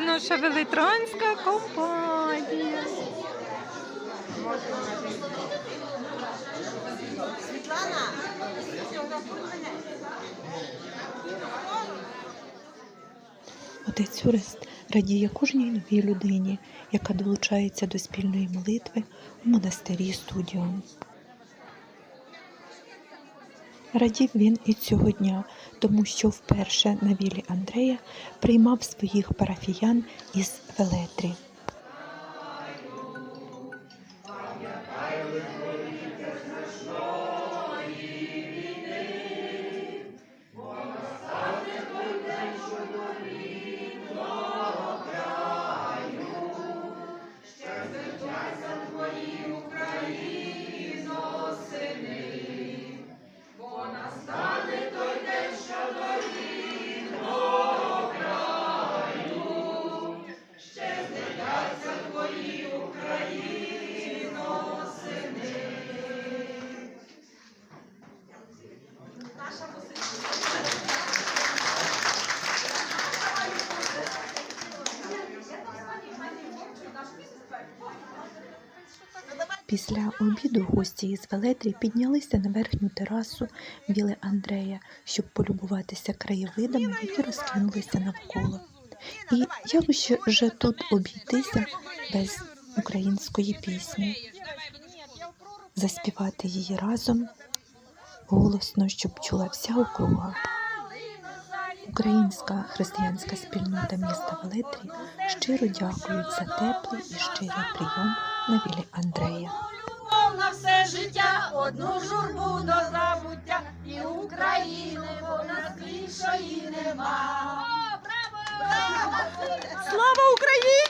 наша велетранська компанія. Світлана, Отець Орест радіє кожній новій людині, яка долучається до спільної молитви у монастирі студіум. Радів він і цього дня, тому що вперше на вілі Андрея приймав своїх парафіян із Велетрі. Після обіду гості із Велетрі піднялися на верхню терасу віли Андрея, щоб полюбуватися краєвидами, які розкинулися навколо. І як же тут обійтися без української пісні, заспівати її разом голосно, щоб чула вся округа. Українська християнська спільнота міста Велетрі щиро дякують за теплий і щирий прийом на вілі Андрея. Любов На все життя одну журбу до забуття і України вона більшої нема. Слава Україні!